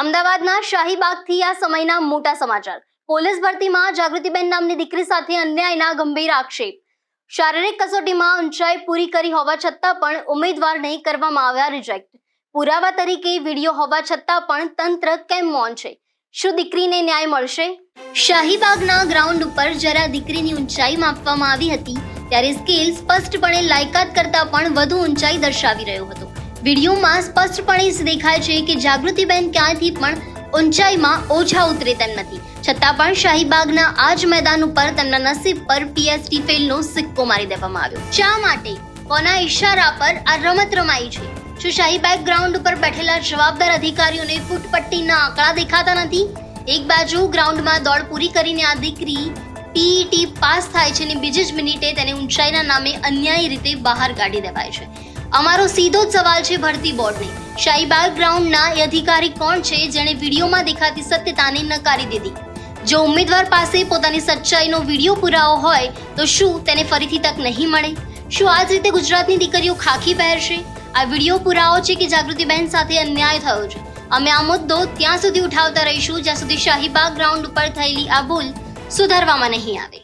અમદાવાદના શાહીબાગથી આ સમયના મોટા સમાચાર. પોલીસ ભરતીમાં જાગૃતિબેન નામની દીકરી સાથે અન્યાયના ગંભીર આક્ષેપ. શારીરિક કસોટીમાં ઊંચાઈ પૂરી કરી હોવા છતાં પણ ઉમેદવારને કરવામાં આવ્યા રિજેક્ટ પુરાવા તરીકે વીડિયો હોવા છતાં પણ તંત્ર કેમ મૌન છે? શું દીકરીને ન્યાય મળશે? શાહીબાગના ગ્રાઉન્ડ ઉપર જરા દીકરીની ઊંચાઈ માપવામાં આવી હતી, ત્યારે સ્કેલ સ્પષ્ટપણે લાયકાત કરતાં પણ વધુ ઊંચાઈ દર્શાવી રહ્યો હતો. વિડીયોમાં સ્પષ્ટપણે દેખાય છે કે જાગૃતિબેન ક્યાંયથી પણ ઊંચાઈમાં ઓછા ઉતરે તેમ નથી. છતાં પણ શાહીબાગના આ જ મેદાન ઉપર તેમના નસીબ પર પીએસટી ફેલનો સિક્કો મારી દેવામાં આવ્યો. શા માટે? કોના ઈશારા પર આ રમત રમાઈ છે? શું શાહીબાગ ગ્રાઉન્ડ ઉપર બેઠેલા જવાબદાર અધિકારીઓને ફૂટપટ્ટીના આંકડા દેખાતા નથી? એક બાજુ ગ્રાઉન્ડમાં દોડ પૂરી કરીને આ દીકરી પીઈટી પાસ થાય છે અને બીજી જ મિનિટે તેને ઊંચાઈના નામે અન્યાયી રીતે બહાર કાઢી દેવાય છે. અમારો સીધો જ સવાલ છે ભરતી બોર્ડને. શાહીબાગ ગ્રાઉન્ડના એ અધિકારી કોણ છે જેણે વિડીયોમાં દેખાતી સત્યતાને નકારી દીધી? જો ઉમેદવાર પાસે પોતાની સચ્ચાઈનો વીડિયો પુરાવો હોય, તો શું તેને ફરીથી તક નહીં મળે? શું આ જ રીતે ગુજરાતની દીકરીઓ ખાખી પહેરશે? આ વીડિયો પુરાવો છે કે જાગૃતિબહેન સાથે અન્યાય થયો છે? અમે આ મુદ્દો ત્યાં સુધી ઉઠાવતા રહીશું, જ્યાં સુધી શાહીબાગ ગ્રાઉન્ડ ઉપર થયેલી આ ભૂલ સુધારવામાં નહીં આવે.